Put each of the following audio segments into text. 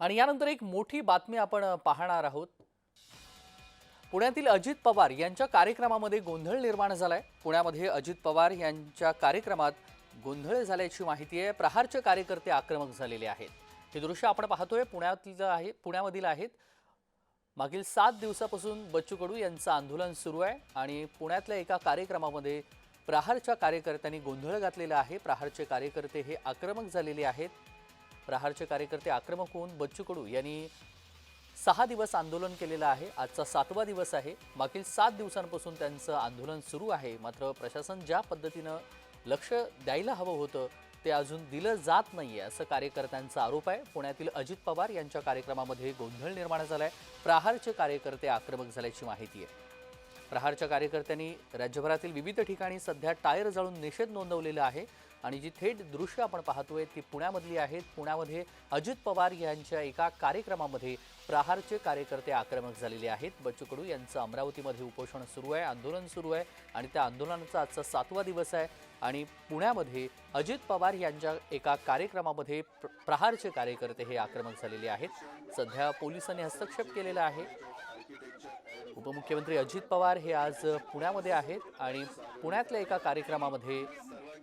आणि यानंतर एक मोठी बातमी आपण पाहणार आहोत. पुण्यातील अजित पवार यांच्या कार्यक्रमामध्ये गोंधळ निर्माण झालाय. पुण्यामध्ये अजित पवार यांच्या कार्यक्रमात गोंधळ झाल्याची माहिती आहे. प्रहारचे कार्यकर्ते आक्रमक झालेले आहेत. हे दृश्य आपण पाहतोय. पुण्यातील आहे पुण्यामधील आहेत. मागील सात दिवसापासून बच्चू कडू यांचं आंदोलन सुरू आहे आणि पुण्यातल्या एका कार्यक्रमामध्ये प्रहारच्या कार्यकर्त्यांनी गोंधळ घातलेला आहे. प्रहारचे कार्यकर्ते हे आक्रमक झालेले आहेत. प्रहारचे कार्यकर्ते आक्रमक होऊन बच्चू कडू यांनी सहा दिवस आंदोलन केलेलं आहे. आजचा सातवा दिवस आहे. मागील सात दिवसांपासून त्यांचं आंदोलन सुरू आहे. मात्र प्रशासन ज्या पद्धतीनं लक्ष द्यायला हवं होतं ते अजून दिलं जात नाही आहे असं कार्यकर्त्यांचा आरोप आहे. पुण्यातील अजित पवार यांच्या कार्यक्रमामध्ये गोंधळ निर्माण झालाय. प्रहारचे कार्यकर्ते आक्रमक झाल्याची माहिती आहे. प्रहारच्या कार्यकर्त्यांनी राज्यभरातील विविध ठिकाणी सध्या टायर जाळून निषेध नोंदवलेला आहे. आणि जी थेट दृश्य आपण पाहतोय ती पुण्यामधली आहेत. पुण्यामध्ये अजित पवार यांच्या एका कार्यक्रमामध्ये प्रहारचे कार्यकर्ते आक्रमक झालेले आहेत. बच्चू कडू यांचं अमरावतीमध्ये उपोषण सुरू आहे आंदोलन सुरू आहे आणि त्या आंदोलनाचा आजचा सातवा दिवस आहे. आणि पुण्यामध्ये अजित पवार यांच्या एका कार्यक्रमामध्ये प्र- प्रहारचे कार्यकर्ते हे आक्रमक झालेले आहेत. सध्या पोलिसांनी हस्तक्षेप केलेला आहे. उपमुख्यमंत्री अजित पवार हे आज पुण्यामध्ये आहेत आणि पुण्यातल्या एका कार्यक्रमामध्ये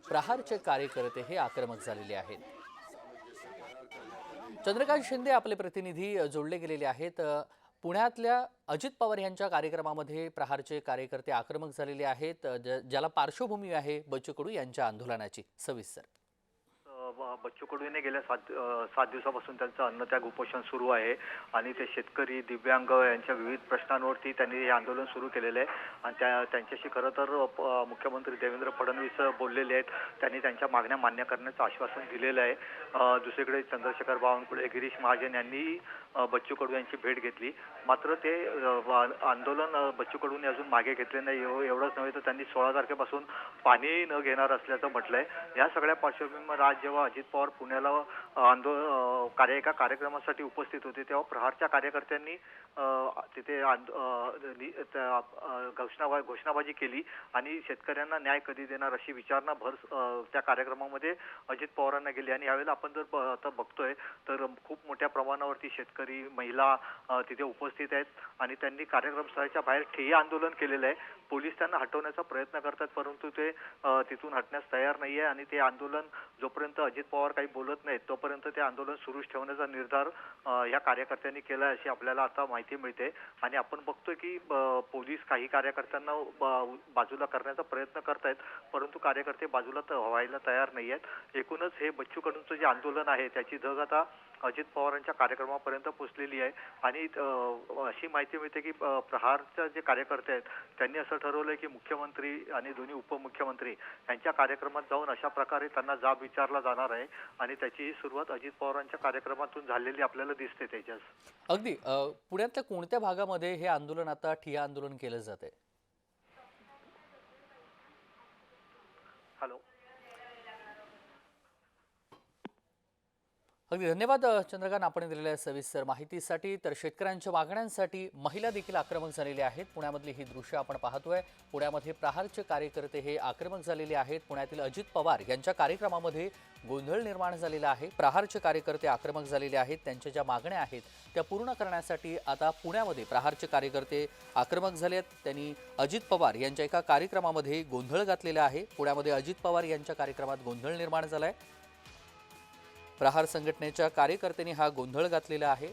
प्रहारचे कार्यकर्ते हे आक्रमक झालेले आहेत. चंद्रकांत शिंदे आपले प्रतिनिधी जोडले गेलेले आहेत. पुण्यातल्या अजित पवार यांच्या कार्यक्रमामध्ये प्रहारचे कार्यकर्ते आक्रमक झालेले आहेत. ज्याला पार्श्वभूमी आहे बच्चू कडू यांच्या आंदोलनाची. सविस्तर. बच्चू कडूने गेल्या सात सात दिवसापासून त्यांचं अन्नत्याग उपोषण सुरू आहे. आणि ते शेतकरी दिव्यांग यांच्या विविध प्रश्नांवरती त्यांनी हे आंदोलन सुरू केलेलं आहे. आणि त्या त्यांच्याशी खरं तर प- मुख्यमंत्री देवेंद्र फडणवीस बोललेले आहेत. त्यांनी त्यांच्या मागण्या मान्य करण्याचं आश्वासन दिलेलं आहे. दुसरीकडे चंद्रशेखर बावनकुळे गिरीश महाजन यांनी बच्चू कडू यांची भेट घेतली. मात्र ते आंदोलन बच्चू कडूंनी अजून मागे घेतले नाही. एवढंच नव्हे तर त्यांनी सोळा तारखेपासून पाणी न घेणार असल्याचं म्हटलंय. या सगळ्या पार्श्वभूमीवर आज जेव्हा अजित पवार पुण्याला आंदोलन कार्य एका कार्यक्रमासाठी उपस्थित होते तेव्हा प्रहारच्या कार्यकर्त्यांनी तिथे आंद- त्या- घोषणा घोषणाबाजी केली आणि शेतकऱ्यांना न्याय कधी देणार अशी विचारणा भर त्या कार्यक्रमामध्ये अजित पवारांना गेली. आणि यावेळेला आपण जर ब- आता बघतोय तर खूप मोठ्या प्रमाणावरती शेतकरी महिला तिथे उपस्थित आहेत आणि त्यांनी कार्यक्रमस्थळाच्या बाहेर ठिय्या आंदोलन केलेलं आहे. पोलीस त्यांना हटवण्याचा प्रयत्न करतात परंतु ते तिथून हटण्यास तयार नाही आहे आणि ते आंदोलन जोपर्यंत अजित पवार काही बोलत नाहीत तोपर्यंत ते आंदोलन सुरूच ठेवण्याचा निर्धार या कार्यकर्त्यांनी केला आहे अशी आपल्याला आता माहिती मिळते. आणि आपण बघतोय की पोलीस काही कार्यकर्त्यांना बाजूला करण्याचा प्रयत्न करतायत परंतु कार्यकर्ते बाजूला व्हायला तयार नाही आहेत एकूणच हे बच्चू कडूंचं जे आंदोलन आहे त्याची धग आता अजित पवारांच्या कार्यक्रमापर्यंत पोहोचलेली आहे. आणि अशी माहिती मिळते की प्रहारच्या जे कार्यकर्ते आहेत त्यांनी असं ठरवलंय की मुख्यमंत्री आणि दोन्ही उपमुख्यमंत्री यांच्या कार्यक्रमात जाऊन अशा प्रकारे त्यांना जाब विचारला जाणार आहे. आणि त्याची ही सुरुवात अजित पवारांच्या कार्यक्रमातून झालेली आपल्याला दिसते त्याच्यास अगदी पुण्यातल्या कोणत्या भागामध्ये हे आंदोलन आता ठिया आंदोलन केलं जात आहे अगदी धन्यवाद चंद्रकांत. आपण दिलेल्या सविस्तर माहितीसाठी. तर शेतकऱ्यांच्या मागण्यांसाठी महिला देखील आक्रमक झालेल्या आहेत. पुण्यामधली ही दृश्य आपण पाहतोय. पुण्यामध्ये प्रहारचे कार्यकर्ते हे आक्रमक झालेले आहेत. पुण्यातील अजित पवार यांच्या कार्यक्रमामध्ये गोंधळ निर्माण झालेला आहे. प्रहारचे कार्यकर्ते आक्रमक झालेले आहेत. त्यांच्या ज्या मागण्या आहेत त्या पूर्ण करण्यासाठी आता पुण्यामध्ये प्रहारचे कार्यकर्ते आक्रमक झाले आहेत त्यांनी अजित पवार यांच्या एका कार्यक्रमामध्ये गोंधळ घातलेला आहे. पुण्यामध्ये अजित पवार यांच्या कार्यक्रमात गोंधळ निर्माण झाला आहे प्रहार संघटनेच्या कार्यकर्त्यांनी हा गोंधळ घातलेला आहे.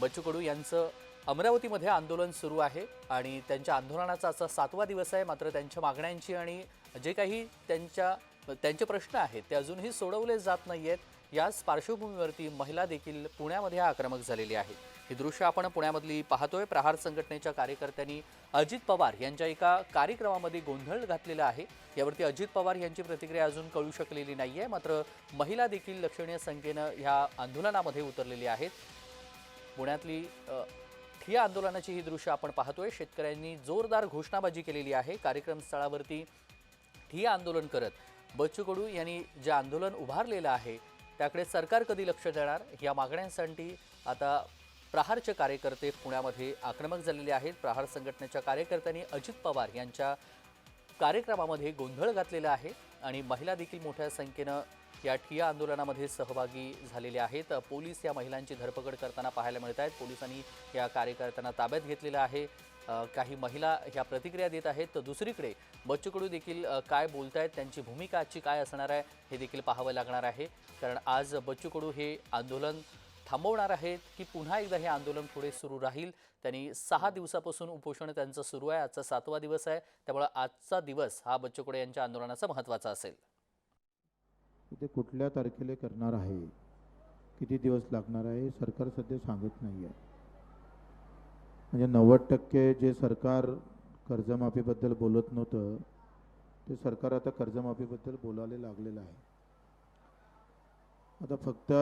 बच्चू कडू यांचं अमरावतीमध्ये आंदोलन सुरू आहे आणि त्यांच्या आंदोलनाचा असा सातवा दिवस आहे. मात्र त्यांच्या मागण्यांची आणि जे काही त्यांच्या त्यांचे प्रश्न आहेत ते अजूनही सोडवले जात नाही आहेत याच पार्श्वभूमीवरती महिला देखील पुण्यामध्ये आक्रमक झालेली आहे. ही दृश्य आपण पुण्यामधली पाहतोय. प्रहार संघटनेच्या कार्यकर्त्यांनी अजित पवार यांच्या एका कार्यक्रमामध्ये गोंधळ घातलेला आहे. यावरती अजित पवार यांची प्रतिक्रिया अजून कळू शकलेली नाही आहे मात्र महिला देखील लक्षणीय संख्येनं ह्या आंदोलनामध्ये उतरलेली आहेत. पुण्यातली ठिया आंदोलनाची ही दृश्य आपण पाहतोय. शेतकऱ्यांनी जोरदार घोषणाबाजी केलेली आहे. कार्यक्रम स्थळावरती ठिया आंदोलन करत बच्चू कडू यांनी जे आंदोलन उभारलेलं आहे त्याकडे सरकार कधी लक्ष देणार? या मागण्यांसाठी आता प्रहारचे कार्यकर्ते पुण्यामध्ये आक्रमक झालेले आहेत. प्रहार संघटनेच्या कार्यकर्त्यांनी अजित पवार यांच्या कार्यक्रमामध्ये गोंधळ घातलेला आहे आणि महिला देखील मोठ्या संख्येनं या ठिया आंदोलनामध्ये सहभागी झालेले आहेत. पोलीस या महिलांची धरपकड करताना पाहायला मिळत आहेत. पोलिसांनी या कार्यकर्त्यांना ताब्यात घेतलेलं आहे. काही महिला ह्या प्रतिक्रिया देत आहेत. तर दुसरीकडे बच्चू कडू देखील काय बोलत आहेत त्यांची भूमिका आजची काय असणार आहे हे देखील पाहावं लागणार आहे. कारण आज बच्चू कडू हे आंदोलन थांबवणार आहेत की पुन्हा एकदा हे आंदोलन पुढे सुरू राहील? त्यांनी सहा दिवसापासून उपोषण त्यांचं सुरू आहे. आजचा सातवा दिवस आहे. त्यामुळे आजचा दिवस हा बच्चू यांच्या आंदोलनाचा महत्त्वाचा असेल. ते कुठल्या तारखेला करणार आहे? किती दिवस लागणार आहे? सरकार सध्या सांगत नाही आहे म्हणजे नव्वद टक्के जे सरकार कर्जमाफीबद्दल बोलत नव्हतं ते सरकार आता कर्जमाफीबद्दल बोलायला लागलेलं आहे. आता फक्त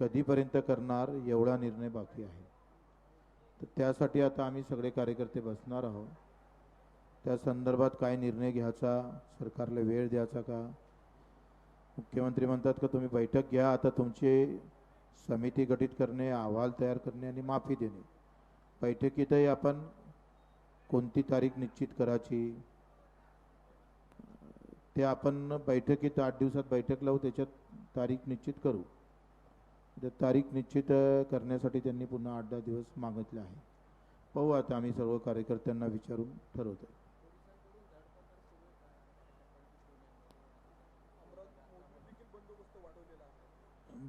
कधीपर्यंत करणार एवढा निर्णय बाकी आहे. तर त्यासाठी आता आम्ही सगळे कार्यकर्ते बसणार आहोत. त्या संदर्भात काय निर्णय घ्यायचा सरकारला वेळ द्यायचा का? मुख्यमंत्री म्हणतात का तुम्ही बैठक घ्या आता तुमची समिती गठीत करणे अहवाल तयार करणे आणि माफी देणे. बैठकीतही आपण कोणती तारीख निश्चित करायची? ते आपण बैठकीत आठ दिवसात बैठक लावू त्याच्यात तारीख निश्चित करू. तर तारीख निश्चित करण्यासाठी त्यांनी पुन्हा आठ दहा दिवस मागितले आहे. पाहू आता आम्ही सर्व कार्यकर्त्यांना विचारून ठरवतो.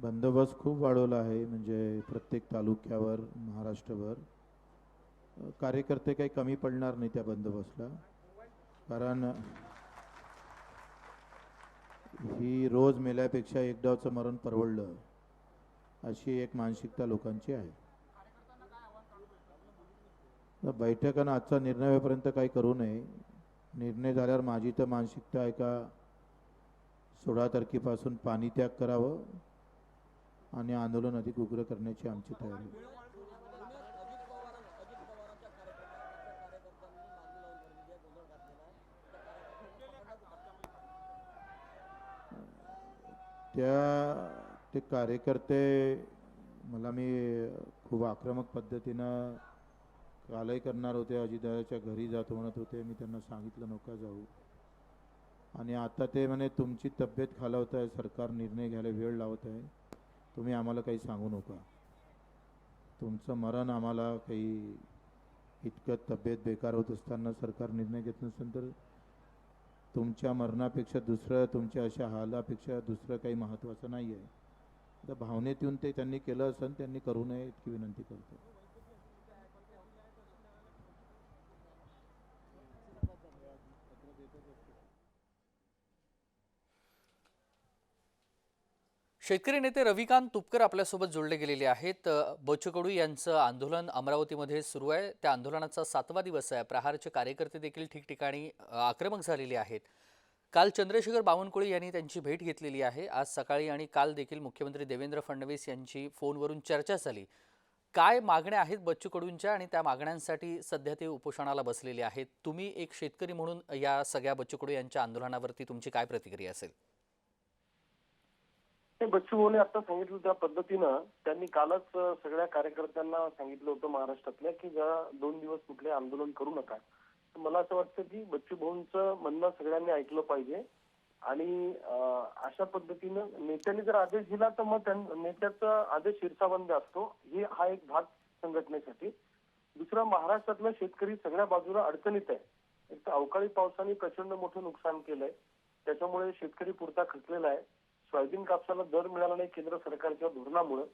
बंदोबस्त खूप वाढवला आहे म्हणजे प्रत्येक तालुक्यावर महाराष्ट्रभर. कार्यकर्ते काही कमी पडणार नाही त्या बंदोबस्तला कारण ही रोज मेल्यापेक्षा एक डावचं मरण परवडलं. अशी एक मानसिकता लोकांची आहे. तर बैठकानं आजचा निर्णय होईपर्यंत काही करू नये. निर्णय झाल्यावर माझी तर मानसिकता आहे का? सोळा तारखेपासून पाणी त्याग करावं आणि आंदोलन अधिक उग्र करण्याची आमची तयारी. त्या ते कार्यकर्ते मला मी खूप आक्रमक पद्धतीनं कालही करणार होते. अजितदादाच्या घरी जातो म्हणत होते. मी त्यांना सांगितलं नका जाऊ. आणि आता ते म्हणे तुमची तब्येत खालावत आहे. सरकार निर्णय घ्यायला वेळ लावत आहे. तुम्ही आम्हाला काही सांगू नका. तुमचं मरण आम्हाला काही इतकं तब्येत बेकार होत असताना सरकार निर्णय घेत नसेल तर तुमच्या मरणापेक्षा दुसरं तुमच्या अशा हालापेक्षा दुसरं काही महत्त्वाचं नाही आहे त्या भावनेत येऊन ते त्यांनी केलं असं त्यांनी करू नये इतकी विनंती करतो. शेतकरी नेते रविकांत तुपकर आपल्यासोबत जोडले गेलेले आहेत. बचकडू यांचं आंदोलन अमरावतीमध्ये सुरू आहे. त्या आंदोलनाचा सातवा दिवस आहे. प्रहारचे कार्यकर्ते देखील ठिकठिकाणी आक्रमक झालेले आहेत. काल चंद्रशेखर बावनकुळे यांनी त्यांची भेट घेतलेली आहे. आज सकाळी आणि काल देखील मुख्यमंत्री देवेंद्र फडणवीस यांची फोनवरून चर्चा झाली. काय मागण्या आहेत बच्चू कडूंच्या आणि त्या मागण्यांसाठी सध्या ते उपोषणाला बसलेले आहेत? तुम्ही एक शेतकरी म्हणून या सगळ्या बच्चू कडू यांच्या आंदोलनावरती तुमची काय प्रतिक्रिया असेल? ते बच्चू भाऊने आता सांगितलं त्या पद्धतीनं. त्यांनी कालच सगळ्या कार्यकर्त्यांना सांगितलं होतं महाराष्ट्रातल्या की ज्या दोन दिवस कुठले आंदोलन करू नका. मला असं वाटतं की बच्चू भाऊंचं म्हणणं सगळ्यांनी ऐकलं पाहिजे. आणि अशा पद्धतीनं नेत्यांनी जर आदेश दिला तर मग नेत्याचा आदेश शिरसाबंद असतो. हे हा एक भाग संघटनेसाठी. दुसरा महाराष्ट्रातला शेतकरी सगळ्या बाजूला अडचणीत आहे. एक तर अवकाळी पावसाने प्रचंड मोठं नुकसान केलंय. त्याच्यामुळे शेतकरी पुरता खचलेला आहे. सोयाबीन कापसाला दर मिळाला नाही केंद्र सरकारच्या धोरणामुळे.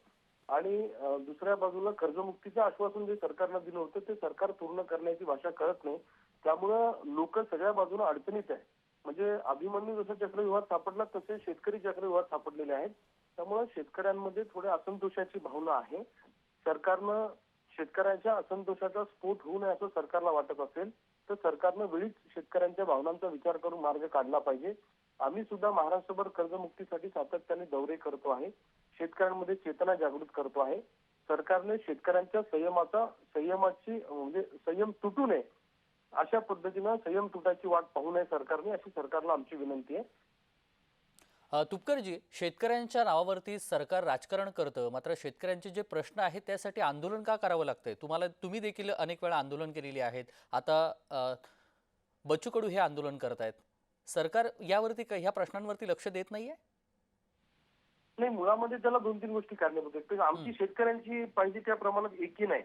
आणि दुसऱ्या बाजूला कर्जमुक्तीचं आश्वासन जे सरकारनं दिलं होतं ते सरकार पूर्ण करण्याची भाषा कळत नाही. त्यामुळं लोक सगळ्या बाजूला अडचणीत आहे म्हणजे अभिमन्यू जसं चक्रव्यूहात सापडला तसे शेतकरी चक्रव्यूहात सापडलेले आहेत. त्यामुळे शेतकऱ्यांमध्ये थोड्या असंतोषाची भावना आहे. सरकारनं शेतकऱ्यांच्या असंतोषाचा स्फोट होऊ नये असं सरकारला वाटत असेल तर सरकारनं वेळीच शेतकऱ्यांच्या भावनांचा विचार करून मार्ग काढला पाहिजे. आम्ही सुद्धा महाराष्ट्रभर कर्जमुक्तीसाठी सातत्याने दौरे करतो आहे. शेतकऱ्यांमध्ये चेतना जागृत करतो आहे. सरकारने शेतकऱ्यांच्या संयमाचा संयमाची म्हणजे संयम तुटू नये अशा पद्धतीनं संयम तुटायची वाट पाहू नये सरकारने अशी सरकारला आमची विनंती आहे. तुपकरजी शेतकऱ्यांच्या नावावरती सरकार राजकारण करतं मात्र शेतकऱ्यांचे जे प्रश्न आहेत त्यासाठी आंदोलन का करावं लागतंय? तुम्हाला तुम्ही देखील अनेक वेळा आंदोलन केलेली आहेत. आता बच्चू कडू हे आंदोलन करत आहेत सरकार यावरती ह्या प्रश्नांवरती लक्ष देत नाहीये? नाही मुळामध्ये त्याला दोन तीन गोष्टी कारणीभूत आहेत आमची शेतकऱ्यांची पाहिजे त्या प्रमाणात एकी नाही.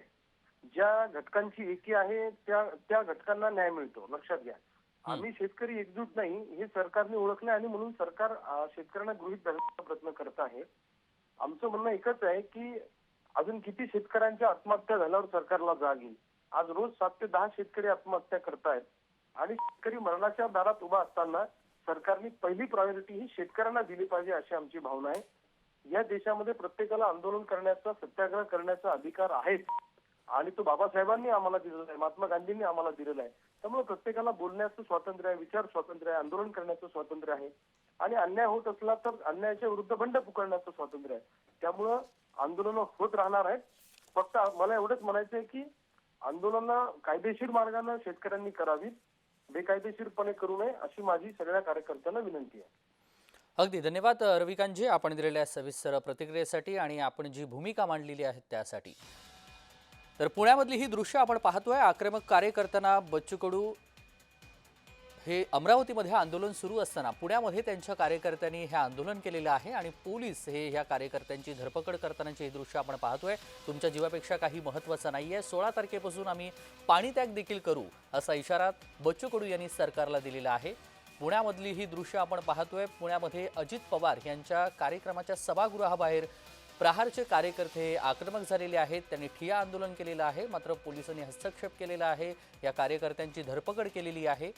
ज्या घटकांची एकी आहे त्या त्या घटकांना न्याय मिळतो लक्षात घ्या. आम्ही शेतकरी एकजूट नाही हे सरकारने ओळखलं आणि म्हणून सरकार शेतकऱ्यांना गृहीत धरण्याचा प्रयत्न करत आहे. आमचं म्हणणं एकच आहे की अजून किती शेतकऱ्यांच्या आत्महत्या झाल्यावर सरकारला जाग येईल? आज रोज सात ते दहा शेतकरी आत्महत्या करतायत. आणि शेतकरी मरणाच्या दारात उभा असताना सरकारने पहिली प्रायोरिटी ही शेतकऱ्यांना दिली पाहिजे अशी आमची भावना आहे. या देशामध्ये प्रत्येकाला आंदोलन करण्याचा सत्याग्रह करण्याचा अधिकार आहे आणि तो बाबासाहेबांनी आम्हाला दिलेला आहे महात्मा गांधींनी आम्हाला दिलेला आहे. त्यामुळे प्रत्येकाला बोलण्याचं स्वातंत्र्य आहे विचार स्वातंत्र्य आहे आंदोलन करण्याचं स्वातंत्र्य आहे. आणि अन्याय होत असला तर अन्यायाच्या विरुद्ध बंड पुकारण्याचं स्वातंत्र्य आहे. त्यामुळं आंदोलनं होत राहणार आहेत. फक्त मला एवढंच म्हणायचं आहे की आंदोलनं कायदेशीर मार्गाने शेतकऱ्यांनी करावीत. बेकायदेशीरपणे करू नये अशी माझी सगळ्या कार्यकर्त्यांना विनंती आहे. अगदी. धन्यवाद रविकांतजी. आपण दिलेल्या सविस्तर प्रतिक्रियेसाठी आणि आपण जी भूमिका मांडलेली आहे त्यासाठी. तर पुण्यामधली ही दृश्य आपण पाहतोय. आक्रमक कार्य करताना बच्चू कडू हे अमरावतीमध्ये आंदोलन सुरू असताना पुण्यामध्ये त्यांच्या कार्यकर्त्यांनी हे आंदोलन केलेलं आहे आणि पोलीस हे ह्या कार्यकर्त्यांची धरपकड करतानाचे हे दृश्य आपण पाहतोय. तुमच्या जीवापेक्षा काही महत्त्वाचं नाही आहे सोळा तारखेपासून आम्ही पाणीत्याग देखील करू असा इशारा बच्चू कडू यांनी सरकारला दिलेला आहे. पुण्यामधली ही दृश्य आपण पाहतोय. पुण्यामध्ये अजित पवार यांच्या कार्यक्रमाच्या सभागृहाबाहेर प्रहारचे कार्यकर्ते हे आक्रमक झालेले आहेत. त्यांनी ठिया आंदोलन केलेलं आहे. मात्र पोलिसांनी हस्तक्षेप केलेला आहे. या कार्यकर्त्यांची धरपकड केलेली आहे.